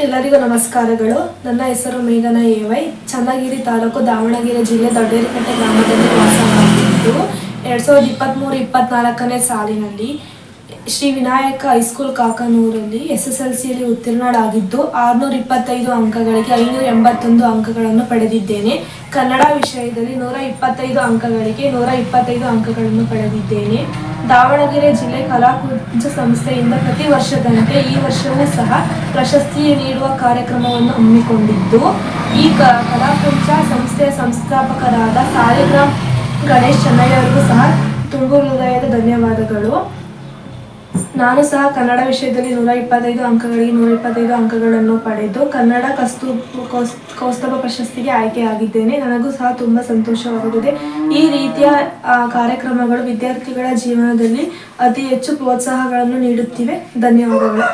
ಎಲ್ಲರಿಗೂ ನಮಸ್ಕಾರಗಳು. ನನ್ನ ಹೆಸರು ಮೇಘನ ಎವೈ ಚನ್ನಗಿರಿ ತಾಲೂಕು ದಾವಣಗೆರೆ ಜಿಲ್ಲೆ ದೊಡ್ಡೇರಿಕಟ್ಟೆ ಗ್ರಾಮದಲ್ಲಿ ವಾಸ ಮಾಡುತ್ತಿದ್ದು ಎರಡು ಸಾವಿರದ ಇಪ್ಪತ್ತ್ಮೂರು ಇಪ್ಪತ್ನಾಲ್ಕನೇ ಸಾಲಿನಲ್ಲಿ ಶ್ರೀ ವಿನಾಯಕ ಹೈಸ್ಕೂಲ್ ಕಾಕನೂರಲ್ಲಿ ಎಸ್ ಎಸ್ ಎಲ್ ಸಿಯಲ್ಲಿ ಉತ್ತೀರ್ಣಳಾಗಿದ್ದು ಆರುನೂರ ಇಪ್ಪತ್ತೈದು ಅಂಕಗಳಿಗೆ ಐನೂರ ಎಂಬತ್ತೊಂದು ಅಂಕಗಳನ್ನು ಪಡೆದಿದ್ದೇನೆ. ಕನ್ನಡ ವಿಷಯದಲ್ಲಿ ನೂರ ಇಪ್ಪತ್ತೈದು ಅಂಕಗಳಿಗೆ ನೂರ ಇಪ್ಪತ್ತೈದು ಅಂಕಗಳನ್ನು ಪಡೆದಿದ್ದೇನೆ. ದಾವಣಗೆರೆ ಜಿಲ್ಲೆ ಕಲಾಕುಂಚ ಸಂಸ್ಥೆಯಿಂದ ಪ್ರತಿ ವರ್ಷದಂತೆ ಈ ವರ್ಷವೂ ಸಹ ಪ್ರಶಸ್ತಿ ನೀಡುವ ಕಾರ್ಯಕ್ರಮವನ್ನು ಹಮ್ಮಿಕೊಂಡಿದ್ದು, ಈ ಕ ಕಲಾಕುಂಚ ಸಂಸ್ಥೆಯ ಸಂಸ್ಥಾಪಕರಾದ ಸಾಲಿಗ್ರಾಮ್ ಗಣೇಶ್ ಚೆನ್ನಯ್ಯವರಿಗೂ ಸಹ ತುಂಬು ಹೃದಯದ ಧನ್ಯವಾದಗಳು. ನಾನು ಸಹ ಕನ್ನಡ ವಿಷಯದಲ್ಲಿ ನೂರ ಇಪ್ಪತ್ತೈದು ಅಂಕಗಳಿಗೆ ನೂರ ಇಪ್ಪತ್ತೈದು ಅಂಕಗಳನ್ನು ಪಡೆದು ಕನ್ನಡ ಕಸ್ತು ಕೌಸ್ ಕೌಸ್ತಭ ಪ್ರಶಸ್ತಿಗೆ ಆಯ್ಕೆಯಾಗಿದ್ದೇನೆ. ನನಗೂ ಸಹ ತುಂಬ ಸಂತೋಷವಾಗುತ್ತದೆ. ಈ ರೀತಿಯ ಕಾರ್ಯಕ್ರಮಗಳು ವಿದ್ಯಾರ್ಥಿಗಳ ಜೀವನದಲ್ಲಿ ಅತಿ ಹೆಚ್ಚು ಪ್ರೋತ್ಸಾಹಗಳನ್ನು ನೀಡುತ್ತಿವೆ. ಧನ್ಯವಾದಗಳು.